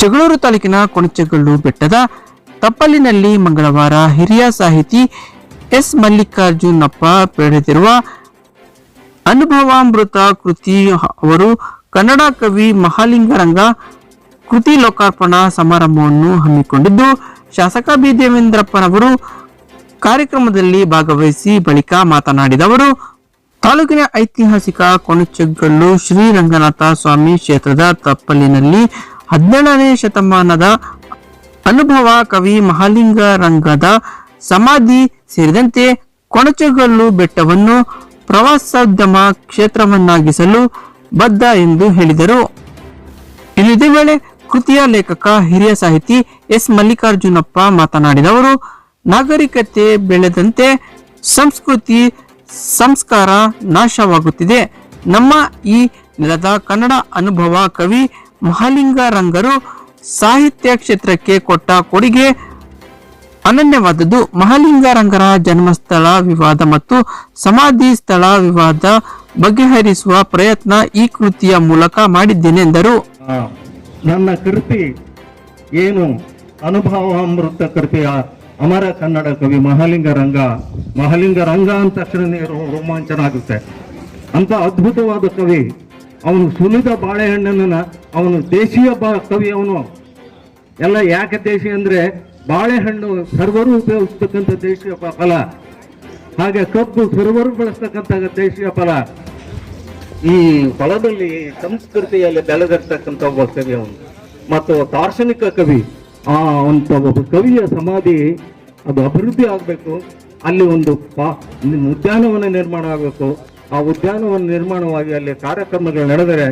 ಜಗಳೂರು ತಾಲೂಕಿನ ಕೊಣಚಗಲ್ಲು ಬೆಟ್ಟದ ತಪ್ಪಲಿನಲ್ಲಿ ಮಂಗಳವಾರ ಹಿರಿಯ ಸಾಹಿತಿ ಎಸ್ ಮಲ್ಲಿಕಾರ್ಜುನಪ್ಪ ಬೆಳೆದಿರುವ ಅನುಭವಾಮೃತ ಕೃತಿ ಅವರು ಕನ್ನಡ ಕವಿ ಮಹಾಲಿಂಗರಂಗ ಕೃತಿ ಲೋಕಾರ್ಪಣಾ ಸಮಾರಂಭವನ್ನು ಹಮ್ಮಿಕೊಂಡಿದ್ದು, ಶಾಸಕ ಬಿ ದೇವೇಂದ್ರಪ್ಪನವರು ಕಾರ್ಯಕ್ರಮದಲ್ಲಿ ಭಾಗವಹಿಸಿ ಬಳಿಕ ಮಾತನಾಡಿದವರು ತಾಲೂಕಿನ ಐತಿಹಾಸಿಕ ಕೊಣಚಗಲ್ಲು ಶ್ರೀರಂಗನಾಥ ಸ್ವಾಮಿ ಕ್ಷೇತ್ರದ ತಪ್ಪಲಿನಲ್ಲಿ ಹದಿನೇಳನೇ ಶತಮಾನದ ಅನುಭವ ಕವಿ ಮಹಾಲಿಂಗರಂಗದ ಸಮಾಧಿ ಸೇರಿದಂತೆ ಕೊಣಚಗಲ್ಲು ಬೆಟ್ಟವನ್ನು ಪ್ರವಾಸೋದ್ಯಮ ಕ್ಷೇತ್ರವನ್ನಾಗಿಸಲು ಬದ್ಧ ಎಂದು ಹೇಳಿದರು. ಇದೇ ವೇಳೆ ಕೃತಿಯ ಲೇಖಕ, ಹಿರಿಯ ಸಾಹಿತಿ ಎಸ್. ಮಲ್ಲಿಕಾರ್ಜುನಪ್ಪ ಮಾತನಾಡಿದವರು, ನಾಗರಿಕತೆ ಬೆಳೆದಂತೆ ಸಂಸ್ಕೃತಿ, ಸಂಸ್ಕಾರ ನಾಶವಾಗುತ್ತಿದೆ. ನಮ್ಮ ಈ ನೆಲದ ಕನ್ನಡ ಅನುಭವ ಕವಿ ಮಹಾಲಿಂಗರಂಗರು ಸಾಹಿತ್ಯ ಕ್ಷೇತ್ರಕ್ಕೆ ಕೊಟ್ಟ ಕೊಡುಗೆ ಅನನ್ಯವಾದದ್ದು. ಮಹಾಲಿಂಗರಂಗರ ಜನ್ಮಸ್ಥಳ ವಿವಾದ ಮತ್ತು ಸಮಾಧಿ ಸ್ಥಳ ವಿವಾದ ಬಗೆಹರಿಸುವ ಪ್ರಯತ್ನ ಈ ಕೃತಿಯ ಮೂಲಕ ಮಾಡಿದ್ದೇನೆ ಎಂದರು. ನನ್ನ ಕೃತಿ ಏನು? ಅನುಭವ ಅಮೃತ ಕೃತಿಯ ಅಮರ ಕನ್ನಡ ಕವಿ ಮಹಾಲಿಂಗ ರಂಗ ಮಹಾಲಿಂಗ ರಂಗ ಅಂತ ರೋಮಾಂಚನ ಆಗುತ್ತೆ. ಅಂತ ಅದ್ಭುತವಾದ ಕವಿ ಅವನು ಸುಲಿದ ಬಾಳೆಹಣ್ಣನ್ನ ಅವನು ದೇಶೀಯ ಬಾ ಕವಿ ಅವನು. ಎಲ್ಲ ಯಾಕೆ ದೇಶಿ ಅಂದ್ರೆ, ಬಾಳೆಹಣ್ಣು ಸರ್ವರು ಉಪಯೋಗಿಸ್ತಕ್ಕಂಥ ದೇಶೀಯ ಫಲ. ಹಾಗೆ ಕಬ್ಬು ಸರ್ವರು ಬಳಸ್ತಕ್ಕಂಥ ದೇಶೀಯ ಫಲ. ಈ ಫಲದಲ್ಲಿ ಸಂಸ್ಕೃತಿಯಲ್ಲಿ ಬೆಳೆದಿರ್ತಕ್ಕಂಥ ಒಬ್ಬ ಕವಿ ಅವನು. ಮತ್ತು ದಾರ್ಶನಿಕ ಕವಿ, ಆ, ಅಂತ ಒಬ್ಬ ಕವಿಯ ಸಮಾಧಿ, ಅದು ಅಭಿವೃದ್ಧಿ ಆಗಬೇಕು. ಅಲ್ಲಿ ಒಂದು ಪಾ ಉದ್ಯಾನವನ ನಿರ್ಮಾಣ ಆಗಬೇಕು. ಆ ಉದ್ಯಾನವನ ನಿರ್ಮಾಣವಾಗಿ ಅಲ್ಲಿ ಕಾರ್ಯಕ್ರಮಗಳು ನಡೆದರೆ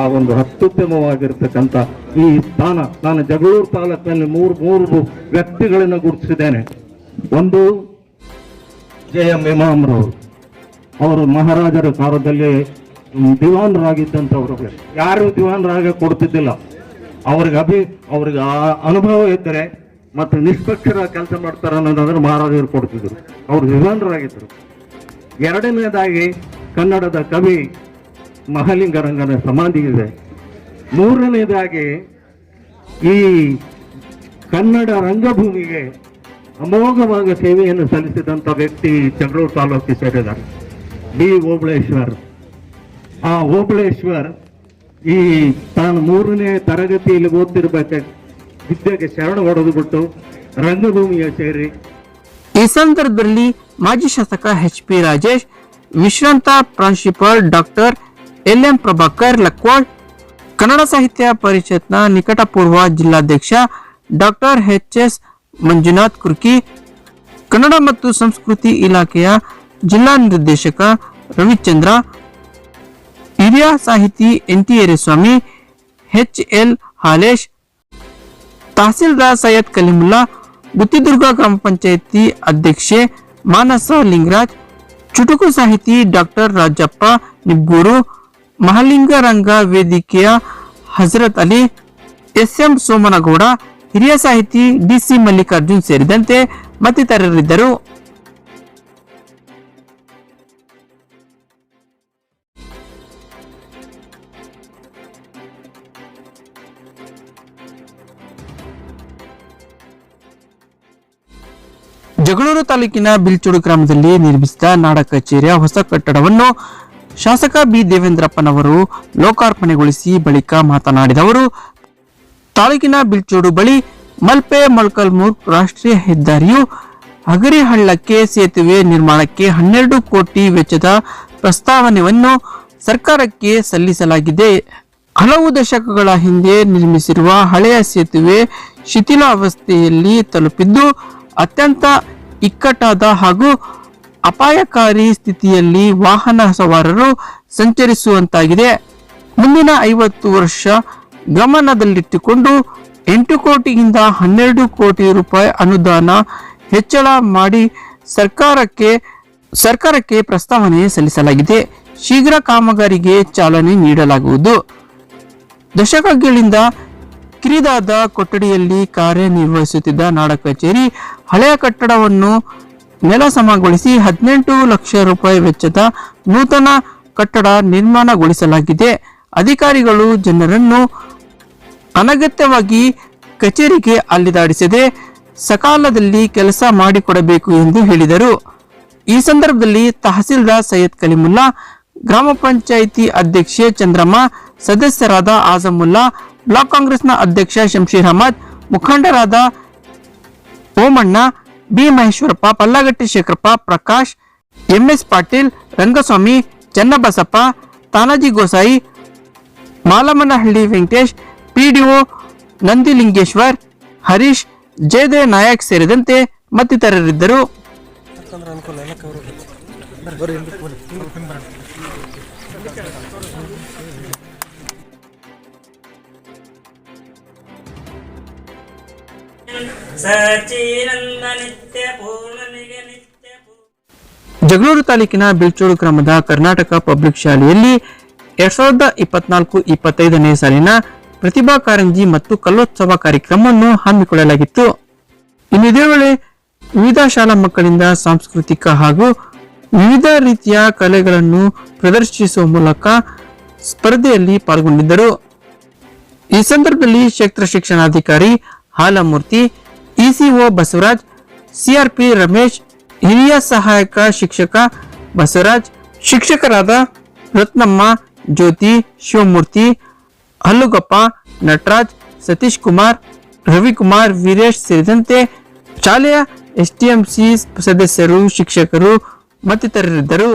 ಆ ಒಂದು ಅತ್ಯುತ್ತಮವಾಗಿರ್ತಕ್ಕಂಥ ಈ ಸ್ಥಾನ ನಾನು ಜಗಳೂರು ತಾಲೂಕಿನಲ್ಲಿ ಮೂರು ಮೂರು ವ್ಯಕ್ತಿಗಳನ್ನು ಗುರುತಿಸಿದ್ದೇನೆ. ಒಂದು ಜೆ ಎಂ ಇಮಾಮ್ರವರು ಅವರು ಮಹಾರಾಜರ ಕಾಲದಲ್ಲಿ ದಿವಾನರಾಗಿದ್ದಂಥವ್ರು. ಯಾರು ದಿವಾನರಾಗ ಕೊಡ್ತಿದ್ದಿಲ್ಲ ಅವ್ರಿಗೆ ಅಭಿ, ಅವ್ರಿಗೆ ಆ ಅನುಭವ ಇದ್ದರೆ ಮತ್ತು ನಿಷ್ಪಕ್ಷರ ಕೆಲಸ ಮಾಡ್ತಾರೆ ಅನ್ನೋದಾದ್ರೆ ಮಹಾರಾಜರು ಕೊಡ್ತಿದ್ರು. ಅವರು ದಿವಾನರಾಗಿದ್ದರು. ಎರಡನೇದಾಗಿ ಕನ್ನಡದ ಕವಿ ಮಹಾಲಿಂಗರಂಗನ ಸಮಾಧಿ ಇದೆ. ಮೂರನೇದಾಗಿ ಈ ಕನ್ನಡ ರಂಗಭೂಮಿಗೆ ಅಮೋಘವಾಗಿ ಸೇವೆಯನ್ನು ಸಲ್ಲಿಸಿದಂಥ ವ್ಯಕ್ತಿ ಚಗಳೂರು ತಾಲೂಕಿಗೆ ಸೇರಿದ್ದಾರೆ. ಬಿ ಓಬಳೇಶ್ವರ್. ಆ ಓಬಳೇಶ್ವರ್ ಈ ತಾನು ಮೂರನೇ ತರಗತಿಯಲ್ಲಿ ಓದ್ತಿರ್ಬೇಕು ವಿದ್ಯೆಗೆ ಶರಣ ಹೊಡೆದು ಬಿಟ್ಟು ರಂಗಭೂಮಿಯ ಸೇರಿ. ಈ ಸಂದರ್ಭದಲ್ಲಿ ಮಾಜಿ ಶಾಸಕ ಎಚ್ ಪಿ ರಾಜೇಶ್ ವಿಶ್ರಾಂತ ಪ್ರಾಂಶುಪಾಲ್ doctor L M Prabhakar Lakwad Kannada ಸಾಹಿತ್ಯ ಪರಿಷತ್ನ ನಿಕಟಪೂರ್ವ ಜಿಲ್ಲಾಧ್ಯಕ್ಷ doctor H S Manjunath Kurki, Kannada ಮತ್ತು ಸಂಸ್ಕೃತಿ ಇಲಾಖೆಯ ಜಿಲ್ಲಾ ನಿರ್ದೇಶಕ ರವಿಚಂದ್ರ, ಹಿರಿಯ ಸಾಹಿತಿ N T Swamy H L Halesh, tahsildar Syed Kalimulla Guttidurga ಗ್ರಾಮ ಪಂಚಾಯಿತಿ ಅಧ್ಯಕ್ಷೆ ಮಾನಸ ಲಿಂಗರಾಜ್ ಚುಟುಕು ಸಾಹಿತಿ ಡಾಕ್ಟರ್ ರಾಜಪ್ಪ ನಿಬ್ಬೂರು, ಮಹಲಿಂಗರಂಗ ವೇದಿಕೆಯ ಹಜರತ್ ಅಲಿ ಎಸ್ ಎಂ ಸೋಮನಗೌಡ, ಹಿರಿಯ ಸಾಹಿತಿ ಡಿಸಿ ಮಲ್ಲಿಕಾರ್ಜುನ್ ಸೇರಿದಂತೆ ಮತ್ತಿತರರಿದ್ದರು. ಜಗಳೂರು ತಾಲೂಕಿನ ಬಿಲ್ಚೂಡು ಗ್ರಾಮದಲ್ಲಿ ನಿರ್ಮಿಸಿದ ನಾಡ ಕಚೇರಿಯ ಹೊಸ ಕಟ್ಟಡವನ್ನು ಶಾಸಕ ಬಿ ದೇವೇಂದ್ರಪ್ಪನವರು ಲೋಕಾರ್ಪಣೆಗೊಳಿಸಿ ಬಳಿಕ ಮಾತನಾಡಿದವರು. ತಾಲೂಕಿನ ಬಿಲ್ಚೂಡು ಬಳಿ ಮಲ್ಪೆ ಮೊಳಕಲ್ಮೂರ್ ರಾಷ್ಟ್ರೀಯ ಹೆದ್ದಾರಿಯು ಹಗರಿ ಹಳ್ಳಕ್ಕೆ ಸೇತುವೆ ನಿರ್ಮಾಣಕ್ಕೆ ಹನ್ನೆರಡು ಕೋಟಿ ವೆಚ್ಚದ ಪ್ರಸ್ತಾವನೆಯನ್ನು ಸರ್ಕಾರಕ್ಕೆ ಸಲ್ಲಿಸಲಾಗಿದೆ. ಹಲವು ದಶಕಗಳ ಹಿಂದೆ ನಿರ್ಮಿಸಿರುವ ಹಳೆಯ ಸೇತುವೆ ಶಿಥಿಲಾವಸ್ಥೆಯಲ್ಲಿ ತಲುಪಿದ್ದು, ಅತ್ಯಂತ ಇಕ್ಕಟ್ಟಾದ ಹಾಗೂ ಅಪಾಯಕಾರಿ ಸ್ಥಿತಿಯಲ್ಲಿ ವಾಹನ ಸವಾರರು ಸಂಚರಿಸುವಂತಾಗಿದೆ. ಮುಂದಿನ ಐವತ್ತು ವರ್ಷ ಗಮನದಲ್ಲಿಟ್ಟುಕೊಂಡು ಎಂಟು ಕೋಟಿಯಿಂದ ಹನ್ನೆರಡು ಕೋಟಿ ರೂಪಾಯಿ ಅನುದಾನ ಹೆಚ್ಚಳ ಮಾಡಿ ಸರ್ಕಾರಕ್ಕೆ ಸರ್ಕಾರಕ್ಕೆ ಪ್ರಸ್ತಾವನೆ ಸಲ್ಲಿಸಲಾಗಿದೆ. ಶೀಘ್ರ ಕಾಮಗಾರಿಗೆ ಚಾಲನೆ ನೀಡಲಾಗುವುದು. ದಶಕಗಳಿಂದ ಕಿರಿದಾದ ಕೊಠಡಿಯಲ್ಲಿ ಕಾರ್ಯನಿರ್ವಹಿಸುತ್ತಿದ್ದ ನಾಡ ಕಚೇರಿ ಹಳೆಯ ಕಟ್ಟಡವನ್ನು ನೆಲಸಮಗೊಳಿಸಿ ಹದಿನೆಂಟು ಲಕ್ಷ ರೂಪಾಯಿ ವೆಚ್ಚದ ನೂತನ ಕಟ್ಟಡ ನಿರ್ಮಾಣಗೊಳಿಸಲಾಗಿದೆ. ಅಧಿಕಾರಿಗಳು ಜನರನ್ನು ಅನಗತ್ಯವಾಗಿ ಕಚೇರಿಗೆ ಅಲ್ಲಿದಾಡಿಸದೆ ಸಕಾಲದಲ್ಲಿ ಕೆಲಸ ಮಾಡಿಕೊಡಬೇಕು ಎಂದು ಹೇಳಿದರು. ಈ ಸಂದರ್ಭದಲ್ಲಿ ತಹಸೀಲ್ದಾರ್ ಸೈಯದ್ ಕಲಿಮುಲ್ಲಾ, ಗ್ರಾಮ ಪಂಚಾಯಿತಿ ಅಧ್ಯಕ್ಷೆ ಚಂದ್ರಮ್ಮ, ಸದಸ್ಯರಾದ ಆಜಮುಲ್ಲಾ ಬ್ಲಾಕ್ ಕಾಂಗ್ರೆಸ್ನ ಅಧ್ಯಕ್ಷ ಶಂಶೀರ್ ಅಹಮದ್, ಮುಖಂಡರಾದ Omanna B Maheshwarappa, Pallagatti Shekharappa, Prakash, MS Patil, Rangaswamy, Channabasappa, Tanaji Gosai, Malamanahalli Venkatesh, PDO Nandilingeshwar, Harish, Jayadeva Nayak ಸೇರಿದಂತೆ ಮತ್ತಿತರರಿದ್ದರು. ಜಗಳೂರು ತಾಲೂಕಿನ ಬಿಳ್ಚೂರು ಗ್ರಾಮದ ಕರ್ನಾಟಕ ಪಬ್ಲಿಕ್ ಶಾಲೆಯಲ್ಲಿ ಎರಡ್ ಸಾವಿರದ ಇಪ್ಪತ್ನಾಲ್ಕು ಇಪ್ಪತ್ತೈದನೇ ಸಾಲಿನ ಪ್ರತಿಭಾ ಕಾರಂಜಿ ಮತ್ತು ಕಲ್ಲೋತ್ಸವ ಕಾರ್ಯಕ್ರಮವನ್ನು ಹಮ್ಮಿಕೊಳ್ಳಲಾಗಿತ್ತು. ಇನ್ನು ಇದೇ ವೇಳೆ ವಿವಿಧ ಶಾಲಾ ಮಕ್ಕಳಿಂದ ಸಾಂಸ್ಕೃತಿಕ ಹಾಗೂ ವಿವಿಧ ರೀತಿಯ ಕಲೆಗಳನ್ನು ಪ್ರದರ್ಶಿಸುವ ಮೂಲಕ ಸ್ಪರ್ಧೆಯಲ್ಲಿ ಪಾಲ್ಗೊಂಡಿದ್ದರು. ಈ ಸಂದರ್ಭದಲ್ಲಿ ಕ್ಷೇತ್ರ ಶಿಕ್ಷಣಾಧಿಕಾರಿ ಹಾಲಮೂರ್ತಿ ಇಸಿಒ ಬಸವರಾಜ್, ಸಿಆರ್ಪಿ ರಮೇಶ್, ಹಿರಿಯ ಸಹಾಯಕ ಶಿಕ್ಷಕ ಬಸವರಾಜ್, ಶಿಕ್ಷಕರಾದ ರತ್ನಮ್ಮ, ಜ್ಯೋತಿ ಶಿವಮೂರ್ತಿ, ಹಲ್ಲುಗಪ್ಪ, ನಟರಾಜ್ ಸತೀಶ್ ಕುಮಾರ್ ರವಿಕುಮಾರ್, ವೀರೇಶ್ ಸೇರಿದಂತೆ ಶಾಲೆಯ ಎಸ್ಟಿಎಂಸಿ ಸದಸ್ಯರು, ಶಿಕ್ಷಕರು ಮತ್ತಿತರರಿದ್ದರು.